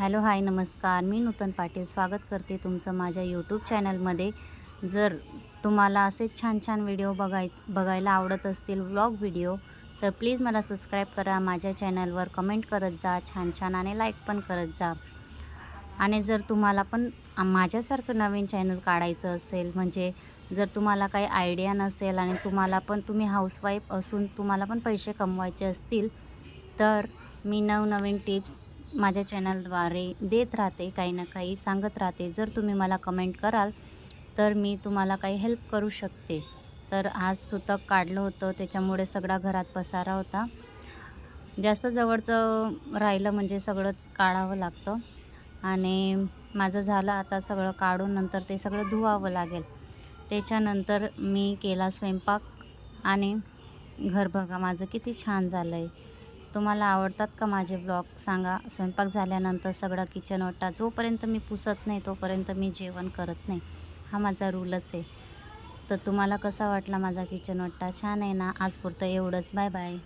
Hello hi नमस्कार. मी नूतन पाटील स्वागत करते तुमचं माझ्या यूट्यूब चॅनलमध्ये. जर तुम्हाला असे छान छान व्हिडिओ बघाय बघायला आवडत असतील व्लॉग व्हिडिओ तर प्लीज मला सबस्क्राईब करा माझ्या चॅनलवर कमेंट करत जा छान छान आणि लाईक पण करत जा. आणि जर तुम्हाला पण माझ्यासारखं नवीन चॅनल काढायचं असेल म्हणजे जर तुम्हाला काही आयडिया नसेल आणि तुम्हाला पण तुम्ही हाऊसवाईफ असून तुम्हाला पण पैसे कमवायचे असतील तर मी नवनवीन टिप्स माझ्या चॅनलद्वारे देत राहते काही ना काही सांगत राहते. जर तुम्ही मला कमेंट कराल तर मी तुम्हाला काही हेल्प करू शकते. तर आज सुतक काढलं होतं त्याच्यामुळे सगळा घरात पसारा होता. जास्त जवळचं राहिलं म्हणजे सगळंच काढावं लागतं. आणि माझं झालं आता सगळं काढून नंतर ते सगळं धुवावं लागेल. त्याच्यानंतर मी केला स्वयंपाक आणि घर बघा माझं किती छान झालं आहे तुम्हाला आवडतात का माझे ब्लॉग? सांगा. स्वयंपाक झाल्यानंतर सगळं किचन ओटा. जोपर्यंत मी पुसत नाही तोपर्यंत मी जेवण करत नाही. हा माझा रूलच आहे. तर तुम्हाला कसा वाटला माझा किचन ओटा? छान आहे ना? आजपुरतं एवढंच. Bye bye